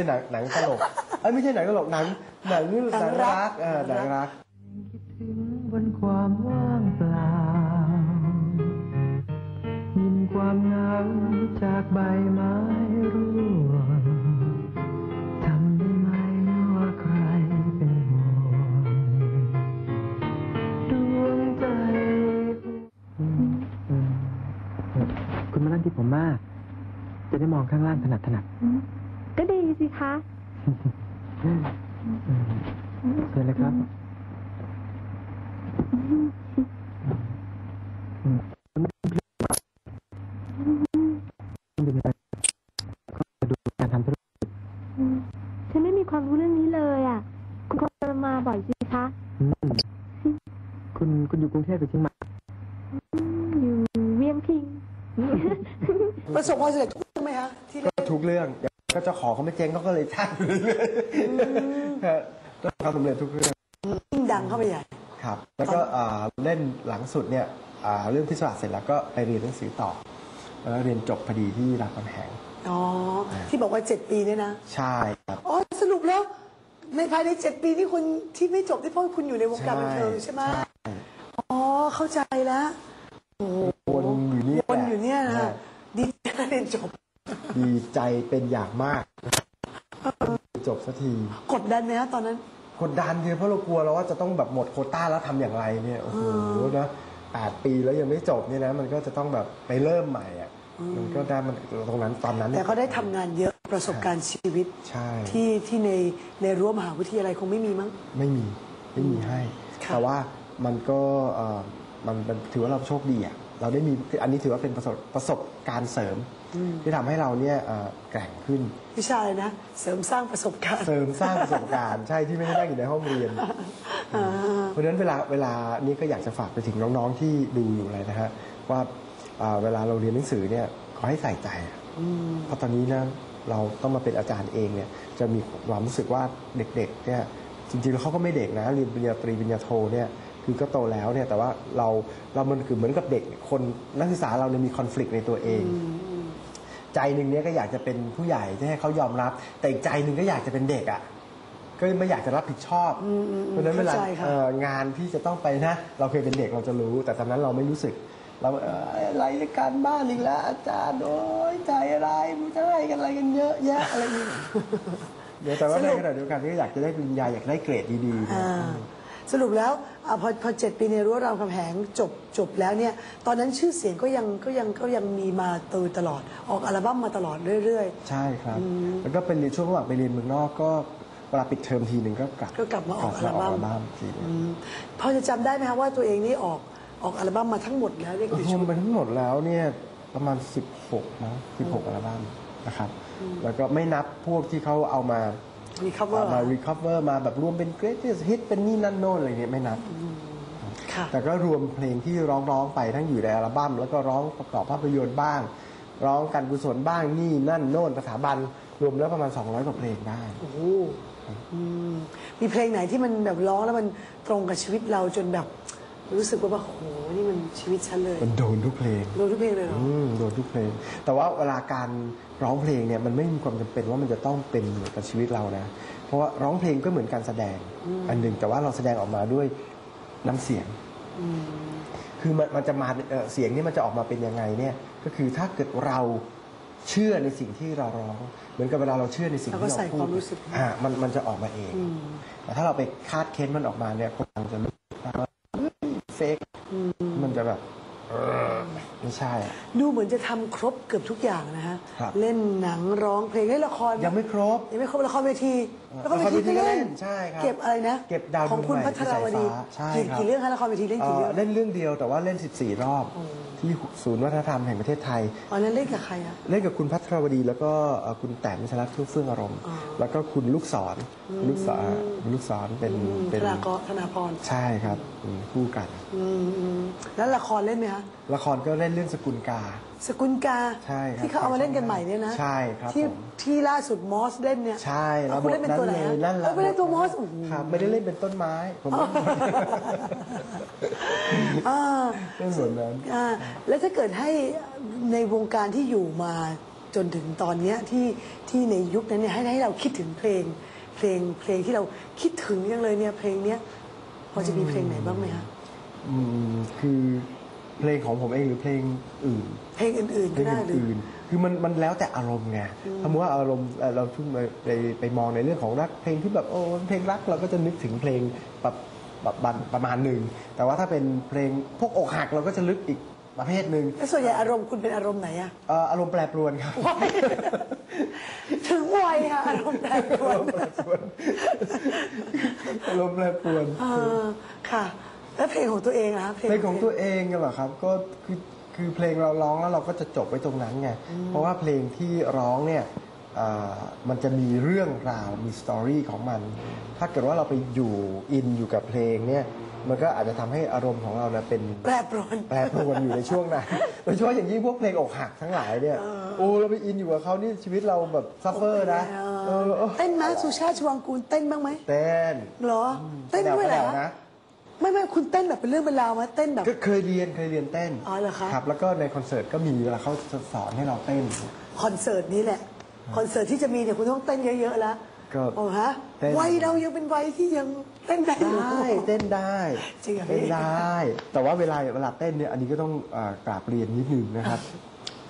ช่หนังหนังตลกเอ้ยไม่ใช่หนังตลกหนังหนังหนังรักเออหนังรักถึงบนความว่างเปล่ายินความเหงาจากใบไม้ร่วงทำได้ไหมว่าใครเป็นห่วงดวงใจคุณมานั่งที่ผมมาก จะได้มองข้างล่างถนัดถนัดก็ดีสิ คะเชิญเลยครับดูอะไรก็ดูการทำธุรกิจฉันไม่มีความรู้เรื่องนี้เลยอะ คุณควรจะมาบ่อยสิคะอืมคุณคุณอยู่กรุงเทพหรือเชียงใหม่อยู่เวียงพิงประสบความสำเร็จทุกเรื่องไหมคะที่เล่น ก็ทุกเรื่องเดี๋ยว ก็เจ้าของเขาไม่เจ๊งเขาก็เลยจ้างอยู่เรื่อยๆฮะก็ความสำเร็จทุกเรื่องยิ่งดังเข้าไปใหญ่ครับ แล้วก็อ่าเล่นหลังสุดเนี่ยอ่าเรื่องพิศวาสเสร็จแล้วก็ไปเรียนหนังสือต่อแล้วเรียนจบพอดีที่รามคำแหงอ๋อ ที่บอกว่าเจ็ดปีเนี่ยนะใช่ครับอ๋อสรุปแล้วในภายในเจ็ดปีที่คุณที่ไม่จบที่เพราะคุณอยู่ในวงการบันเทิงใช่ไหมอ๋อเข้าใจแล้ววนอยู่เนี่ยวนอยู่เนี่ยนะฮะดีใจเรียนจบ ดีใจเป็นอย่างมากจบสักทีกดดันไหมฮะตอนนั้น กดดันคือเพราะเรากลัวเราว่าจะต้องแบบหมดโควต้าแล้วทำอย่างไรเนี่ยโอ้โหนะแปดปีแล้วยังไม่จบเนี่ยนะมันก็จะต้องแบบไปเริ่มใหม่อะมันก็ได้มันตรงนั้นตอนนั้น แต่เนี่ยเขาได้ทำงานเยอะประสบการณ์ชีวิตใช่ที่ที่ในในรั้วมหาวิทยาลัยคงไม่มีมั้งไม่มีไม่มีให้ค่ะแต่ว่ามันก็เอ่อมันมันถือว่าเราโชคดีอะ เราได้มีอันนี้ถือว่าเป็นประสบประสบการณ์เสริม ที่ทำให้เราเนี่ยเอ่อแกร่งขึ้น วิชาอะไรนะ เสริมสร้างประสบการณ์ เสริมสร้างประสบการณ์ใช่ที่ไม่ได้นั่งอยู่ในห้องเรียน เพราะฉะนั้นเวลาเวลานี้ก็อยากจะฝากไปถึงน้องๆที่ดูอยู่เลยนะฮะว่าอ่าเวลาเราเรียนหนังสือเนี่ยขอให้ใส่ใจอะเพราะตอนนี้นะเราต้องมาเป็นอาจารย์เองเนี่ยจะมีความรู้สึกว่าเด็กๆเนี่ยจริงๆแล้วเขาก็ไม่เด็กนะเรียนปริญญาตรีปริญญาโทเนี่ย คือก็โตแล้วเนี่ยแต่ว่าเราเรามันคือเหมือนกับเด็กคนนักศึกษาเราเนี่ยมีคอน FLICT ในตัวเอง ใจหนึ่งเนี่ยก็อยากจะเป็นผู้ใหญ่ที่ให้เขายอมรับ แต่อีกใจหนึ่งก็อยากจะเป็นเด็กอะก็ไม่อยากจะรับผิดชอบ เพราะฉะนั้นเวลาเข้าใจค่ะเอ่องานที่จะต้องไปนะ เราเคยเป็นเด็กเราจะรู้ แต่ตอนนั้นเราไม่รู้สึกเราเอ่ออะไรการบ้านอีกแล้วอาจารย์โอ้ยใจอะไรมันจะให้กันอะไรกันเยอะแยะอะไรนี่เดี๋ยวแต่ว่าในขณะเดียวกันก็อยากจะได้ปริญญาอยากได้เกรดดีๆนะ อ่า สรุปแล้วอาพอพอเจ็ดปีในรั้วรามคำแหงจบจบแล้วเนี่ยตอนนั้นชื่อเสียงก็ยังก็ยังก็ยังมีมาโดยตลอด ออกอัลบั้มมาตลอดเรื่อย ใช่ครับแล้วก็เป็นเรียนช่วงระหว่างไปเรียนเมืองนอกก็เวลาปิดเทอมทีหนึ่งก็กลับก็กลับมาออกอัลบั้มอัลบั้มทีหนึงๆอืมพอจะจำได้ไหมคะว่าตัวเองนี่ออกออกอัลบั้มมาทั้งหมดแล้วเรียกรกี่วชุมด ไปทั้งหมดแล้วเนี่ยประมาณ 16นะ16อัลบั้มนะครับ แล้วก็ไม่นับพวกที่เขาเอามา มี cover มา recover มาแบบรวมเป็น greatest hit เป็นนี่นั่นโน่นอะไรเงี้ยไม่นับค่ะแต่ก็รวมเพลงที่ร้องร้องๆไปทั้งอยู่ในอัลบั้มแล้วก็ร้องประกอบภาพยนตร์บ้าง ร้องการกุศลบ้างนี่นั่นโน่นสถาบันรวมแล้วประมาณ 200กว่าเพลงได้โอ้โหอืมมีเพลงไหนที่มันแบบร้องแล้วมันตรงกับชีวิตเราจนแบบ รู้สึกว่าแบบโอ้โหนี่มันชีวิตฉันเลยมันโดนทุกเพลงรู้ทุกเพลงเลยเหรอ อืมโดนทุกเพลง แต่ว่าเวลาการร้องเพลงเนี่ยมันไม่มีความจำเป็นว่ามันจะต้องเป็นเหมือนกับชีวิตเรานะ เพราะว่าร้องเพลงก็เหมือนการแสดง อันหนึ่งแต่ว่าเราแสดงออกมาด้วยน้ำเสียง คือมันมันจะมาเอ่อเสียงนี่มันจะออกมาเป็นยังไงเนี่ย ก็คือถ้าเกิดเราเชื่อในสิ่งที่เราร้อง เหมือนกับเวลาเราเชื่อในสิ่งเราก็ที่เราใส่พูควาดมรู้สึก อ่ามันมันจะออกมาเองแต่ถ้าเราไปคาดเค้นมันออกมาเนี่ยคนฟังจะรู้ว่าเฟกมัน จะแบบเออไม่ใช่อะ ดูเหมือนจะทำครบเกือบทุกอย่างนะฮะ ครับ เล่นหนังร้องเพลงเล่นละครยังไม่ครบ ยังไม่ครบละครเวทีละครเวทีก็เล่นใช่ครับเก็บอะไรนะเก็บดาวของคุณดวงใหม่พัทรวดีที่สายฟ้าใช่กี่ครับ กี่เรื่องคะละครเวทีเล่นกี่เรื่องเอ่อเล่นเรื่องเดียวแต่ว่าเล่น 14 รอบ ที่ศูนย์วัฒนธรรมแห่งประเทศไทยตอนนั้นเล่นกับใครอะ เล่นกับคุณพัทรวดี แล้วก็เอ่อคุณแต้มชลัดทุกเฟื่องอารมณ์แล้วก็คุณลูกศรคุณลูกศรคุณลูกศรเป็นอืมเป็นธนากรธนาพร ใช่ครับอื มคู่กันอืมอืมแล้วละครเล่นไหมคะละครก็เล่นเรื่องสกุลกา สกุลกาใช่ครับที่เขาเอามาเล่นกันใหม่เนี่ยนะใช่ครับที่ผม ที่ล่าสุดมอสเล่นเนี่ยใช่แล้วคุณเล่นเป็นตัวไหนเลยอะนั่นแหละเออไม่เล่นตัวมอสโอ้โหครับไม่ได้เล่นเป็นต้นไม้ ผมเล่นอ่าเล่นส่วนนั้น อ่าแล้วถ้าเกิดให้ในวงการที่อยู่มาจนถึงตอนเนี้ยที่ที่ในยุคนั้นเนี่ยให้ให้เราคิดถึงเพลง เพลงเพลงที่เราคิดถึงยังเลยเนี่ยเพลงเนี้ย พอจะมีเพลงไหนบ้างไหมคะอืมคือเพลงของผมเองหรือเพลงอื่น เพลงอื่นๆเพลก็งได้หรือ อื่นๆคือมันมันแล้วแต่อารมณ์ไงสมมติว่าอารมณ์เอ่อเราทุ่มไปไปไปมองในเรื่องของรักเพลงที่แบบโอ้เพลงรักเราก็จะนึกถึงเพลงแบบแบบบันประมาณหนึ่งแต่ว่าถ้าเป็นเพลงพวกอกหักเราก็จะลึกอีกประเภทหนึ่งแล้วส่วนใหญ่อารมณ์คุณเป็นอารมณ์ไหนอะ เอ่ออารมณ์แปรปรวนครับวัยถึงวัยค่ะอารมณ์แปรปรวน อารมณ์แปรปรวนเออค่ะ แล้วเพลงของตัวเองอะคะเพลงของตัวเองกันเหรอครับก็คือคือเพลงเราร้องแล้วเราก็จะจบไว้ตรงนั้นไงเพราะว่าเพลงที่ร้องเนี่ยอ่า มันจะมีเรื่องราวมีสตอรี่ของมัน ถ้าเกิดว่าเราไปอยู่อินอยู่กับเพลงเนี่ยมันก็อาจจะทำให้อารมณ์ของเราเนี่ยเป็นแปรปรวนแปรปรวนอยู่ในช่วงนั้นโดยเฉพาะอย่างยิ่งพวกเพลงอกหักทั้งหลายเนี่ยโอ้เราไปอินอยู่กับเขานี่ชีวิตเราแบบซัฟเฟอร์นะเออเออเต้นไหมสุชาติชวังกูลเต้นบ้างไหมเต้นเหรอ เต้นด้วยเหรอแนวๆนะไม่ไม่คุณเต้นแบบเป็นเรื่องเป็นราวไหมเต้นแบบก็เคยเรียนเคยเรียนเต้นอ๋อเหรอคะครับแล้วก็ในคอนเสิร์ตก็มีเวลาเขาจะสอนให้เราเต้นคอนเสิร์ตนี้แหละ คอนเสิร์ตที่จะมีเนี่ยคุณต้องเต้นเยอะๆแล้วก็โอ้ฮะเต้น วัยเรายังเป็นวัยที่ยังเต้นได้อยู่ ได้เต้นได้จริงเหรอเต้นได้ แต่ว่าเวลาเวลาเต้นเนี่ยอันนี้ก็ต้องเอ่อกราบเรียนนิดนึงนะครับ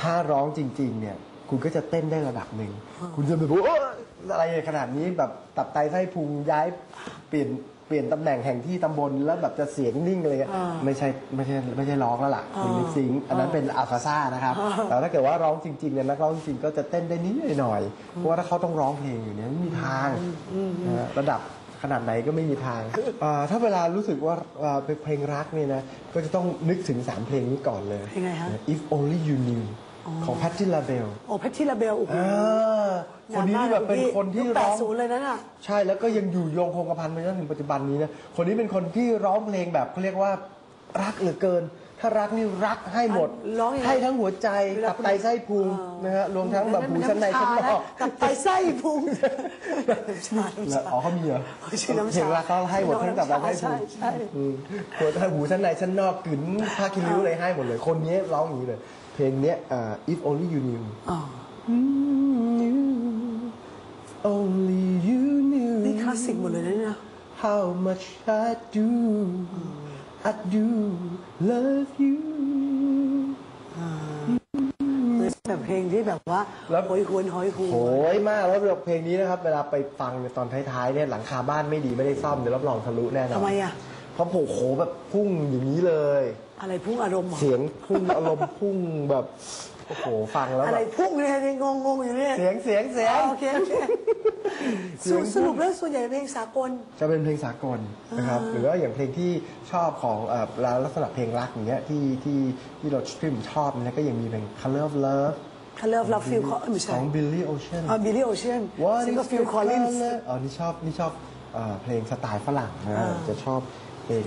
ถ้าร้องจริง ๆ เนี่ยคุณก็จะเต้นได้ระดับหนึ่งคุณจะแบบโอ้อะไรขนาดนี้แบบตับไตไส้พุงย้ายเปลี่ยน เปลี่ยนตำแหน่งแห่งที่ตำบลแล้วแบบจะเสียงนิ่งอะไรเงี้ยไม่ใช่ไม่ใช่ไม่ใช่ร้องแล้วล่ะคุณลิปซิงค์อันนั้นเป็นอัลฟาซ่านะครับแต่ถ้าเกิดว่าร้องจริงๆเนี่ยนักร้องจริงๆก็จะเต้นได้นิดหน่อยเพราะว่าถ้าเขาต้องร้องเพลงอยู่เนี่ยไม่มีทางนะฮะระดับขนาดไหนก็ไม่มีทางอ่าถ้าเวลารู้สึกว่าอ่าเป็นเพลงรักเนี่ยนะ ก็จะต้องนึกถึงสามเพลงนี้ก่อนเลยเพล งไงฮะ If Only You Knew ของ Patti LaBelle โอ้แพทที่ลาเบลโอ้โหอ่าคนนี้นี่แบบเป็นคนที่แปร้ดองศูนย์เลยนั่นอะ ใช่แล้วก็ยังอยู่โยงคงกระพันไปจนถึงปัจจุบันนี้นะคนนี้เป็นคนที่ร้องเพลงแบบเขาเรียกว่ารักเหลือเกิน ถ้ารักนี่รักให้หมด ร้องยังไงให้ทั้งหัวใจเวลาตับไตไส้พุงนะฮะรวมทั้งแบบหูชั้นในชั้นนอกกับไตไส้พุงแล้วอ๋อเขามีเหรอชื่อน้ำเพลชางรักเขาให้หมดทั้งตับไตไส้พุใช่งใช่ อืมหัวทั้งหูชั้นในชั้นนอกกึ๋นผ้าคิริ้วอะไรให้หมดเลย คนนี้ร้องอย่างนี้เลย เพลงเนี้ยอ่า if only you knew อ๋อ only you knew นี่คลาสสิกหมดเลยนะเนี่ย how much I do I do love you แบบเพลงที่แบบว่าแล้วโหยหวนหอยหวนโหยมากแล้วแบบเพลงนี้นะครับ เวลาไปฟังในตอนท้ายๆเนี่ยหลังคาบ้านไม่ดีไม่ได้ซ่อมเดี๋ยวรับรองทะลุแน่นอนทำไมอะ เพราะโอ้โหแบบพุ่งอย่างนี้เลย อะไรพุ่งอารมณ์เหรอเสียงพุ่งอารมณ์พุ่งแบบโอ้โหฟังแล้วอะแบไรบพุ่งเนี่ยเนี่ยงงงๆอยู่เนี่ยเสียงเสียงเสียงอ๋อโอเคโอเคสรุปสรุปแล้วส่วนใหญ่เป็นเพลงสากล จะเป็นเพลงสากลนะครับ หรือว่าอย่างเพลงที่ชอบของเอ่อลักษณะเพลงรักอย่างเงี้ยที่ที่ที่เราที่ผมชอบเนี่ยก็ยังมีเพลง Color of Love Color of Love Phil Collins ไม่ใช่ของ Billy Ocean อ๋อบิลลี่โอเชียน What ซึ่ง is ก็ฟิล the คอลลินส์ color? อ๋อนี่ชอบนี่ชอบเอ่อเพลงสไตล์ฝรั่งนะอ่าจะชอบ เพลง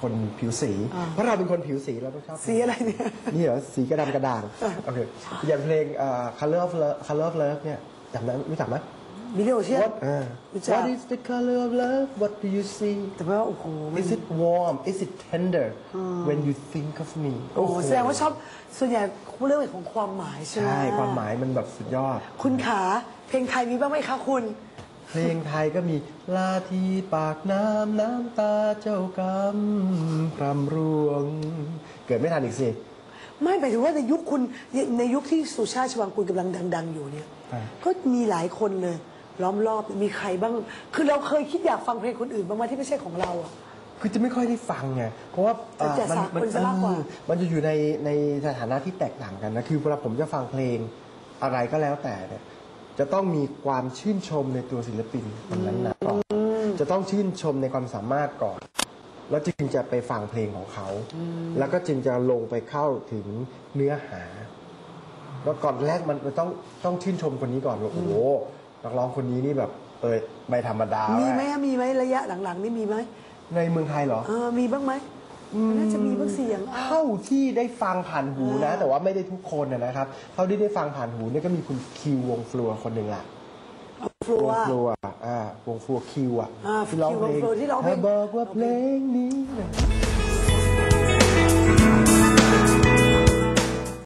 คนผิวสี เพราะเราเป็นคนผิวสีเราต้องชอบสีอะไรเนี่ยนี่เหรอสีกระดำกระด่างโอเคอย่างเพลงเอ่อ Color of Love Color of Love เนี่ยจำได้รู้จักไหมบิลลี่โอเชียน What อ่ารู้จัก What is the color of love What do you see แต่ว่าโอ้โหมัน Is it warm Is it tender When you think of me โอ้โหแสดงว่าชอบส่วนใหญ่เรื่องของความหมายใช่ไหมใช่ ความหมายมันแบบสุดยอด คุณขาเพลงไทยมีบ้างไหมคะคุณ เพลงไทยก็มีลาทีปากน้ำน้ำตาเจ้ากรรมพรำรวง เกิดไม่ทันอีกสิไม่หมายถึงว่าในยุคคุณในยุคที่สุชาติชวังคุณกำลังดัง ๆ อยู่เนี่ยอ่าก็มีหลายคนเลยล้อมรอบมีใครบ้าง คือเราเคยคิดอยากฟังเพลงคนอื่นบ้างไหมที่ไม่ใช่ของเราอะคือจะไม่ค่อยได้ฟังไง เพราะว่าจะจะอ่สากลซะมากกว่าเออมันจะอยู่ในในสถานะที่แตกต่างกันนะ คือเวลาผมจะฟังเพลงอะไรก็แล้วแต่เนี่ย จะต้องมีความชื่นชมในตัวศิลปินคนนั้นนะก่อนจะต้องชื่นชมในความสามารถก่อน แล้วจึงจะไปฟังเพลงของเขา แล้วก็จึงจะลงไปเข้าถึงเนื้อหาแล้วก่อนแรกมันมันต้องต้องชื่นชมคนนี้ก่อนว่าโอ้โหนักร้องคนนี้นี่แบบเออไม่ธรรมดามีไหมว่ะอะมีไหมระยะหลังๆนี่มีไหมในเมืองไทยเหรอ เออ มีบ้างไหม น่าจะมีบ้างเสียงอะเท่าที่ได้ฟังผ่านหูนะ แต่ว่าไม่ได้ทุกคนนะนะครับ เท่าที่ได้ฟังผ่านหูเนี่ยก็มีคุณคิววงฟลัวคนหนึ่งล่ะฟลัววงฟลัวอ่าวงฟลัวคิวอะอ่าที่ร้องเพลงคิววงฟลัวที่ร้องเพลง เธอบอกว่าเพลงนี้นะ